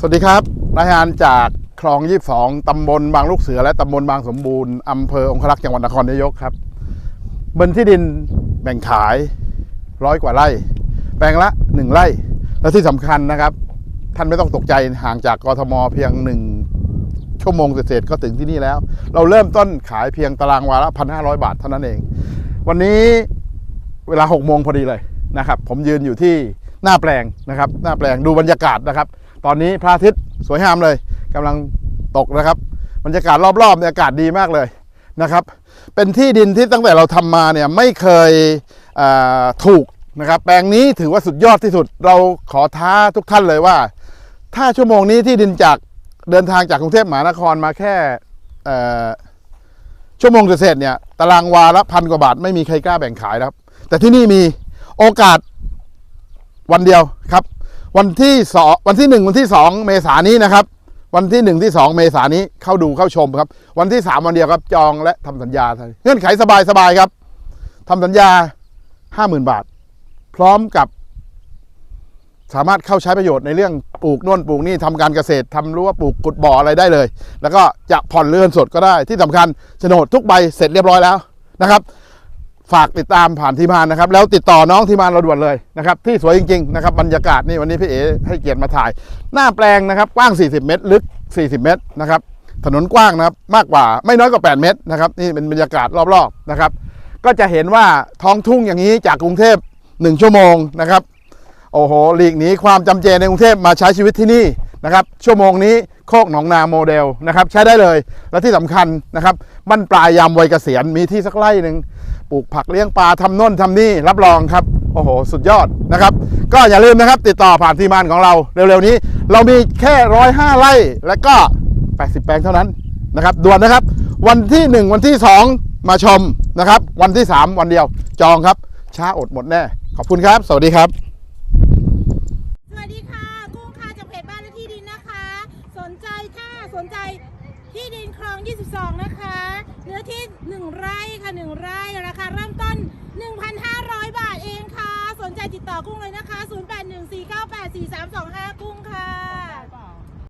สวัสดีครับรายงานจากคลอง 22 ตำบลบางลูกเสือและตำบลบางสมบูรณ์อำเภอองครักษ์จังหวัดนครนายกครับบนที่ดินแบ่งขายร้อยกว่าไร่ แปลงละ 1 ไร่ และที่สำคัญนะครับ ท่านไม่ต้องตกใจห่างจากกทมเพียง 1 ชั่วโมงเศษก็ถึงที่นี่แล้ว เราเริ่มต้นขายเพียงตารางวาละ1,500 บาทเท่านั้นเอง วันนี้เวลา6โมงพอดีเลยนะครับ ผมยืนอยู่ที่หน้าแปลงนะครับ หน้าแปลงดูบรรยากาศนะครับ ตอนนี้พระอาทิตย์สวยงามเลยกำลังตกนะครับบรรยากาศรอบๆเนี่ยอากาศดีมากเลยนะครับ เป็นที่ดินที่ตั้งแต่เราทำมาเนี่ยไม่เคยเถูกนะครับแปลงนี้ถือว่าสุดยอดที่สุด เราขอท้าทุกท่านเลยว่า ถ้าชั่วโมงนี้ที่ดินจากเดินทางจากกรุงเทพมหานครมาแค่ชั่วโมงเศษเนี่ยตารางวาละพันกว่าบาทไม่มีใครกล้าแบ่งขายครับ แต่ที่นี่มีโอกาสวันเดียวครับ วันที่สองวันที่หนึ่งวันที่สองเมษายนนี้นะครับ วันที่หนึ่งที่สองเมษายนนี้เข้าดูเข้าชมครับ วันที่สามวันเดียวครับจองและทำสัญญาเงื่อนไขสบายสบายครับทำสัญญาห้าหมื่นบาท พร้อมกับ สามารถเข้าใช้ประโยชน์ในเรื่องปลูกน่นปลูกนี่ทำการเกษตรทำรั้วปลูกกุดบ่ออะไรได้เลย แล้วก็จะผ่อนเรือนสดก็ได้ที่สำคัญโฉนดทุกใบเสร็จเรียบร้อยแล้วนะครับ ฝากติดตามผ่านทีมานนะครับ แล้วติดต่อน้องทีมานเราด่วนเลยนะครับ ที่สวยจริง ๆ นะครับ บรรยากาศนี่วันนี้พี่เอ๋ให้เกียรติมาถ่าย หน้าแปลงนะครับ กว้าง 40 เมตร ลึก 40 เมตรนะครับ ถนนกว้างนะครับ มากกว่าไม่น้อยกว่า 8 เมตรนะครับ นี่เป็นบรรยากาศรอบๆนะครับ ก็จะเห็นว่าท้องทุ่งอย่างนี้จากกรุงเทพ 1 ชั่วโมงนะครับ โอ้โหหลีกหนีความจำเจในกรุงเทพมาใช้ชีวิตที่นี่นะครับ ชั่วโมงนี้โคกหนองนาโมเดลนะครับ ใช้ได้เลย และที่สำคัญนะครับบั้นปลายยามวัยเกษียณมีที่สักไร่หนึ่ง ปลูกผักเลี้ยงปลาทำน่นทำนี่รับรองครับ โอ้โห สุดยอดนะครับ ก็อย่าลืมนะครับ ติดต่อผ่านทีมงานของเราเร็วๆนี้ เรามีแค่ร้อยห้าไร่และก็ 80 แปลงเท่านั้นนะครับด่วนนะครับ วันที่ 1 วันที่ 2 มาชมนะครับ วันที่ 3 วันเดียวจองครับ ช้าอดหมดแน่ ขอบคุณครับ สวัสดีครับสวัสดีค่ะ กุ้งค่ะจากเพจบ้านและที่ดินนะคะ สนใจค่ะสนใจที่ดินคลอง 22 นะคะ เนื้อที่ 1 ไร่ค่ะ 1 ไร่ รา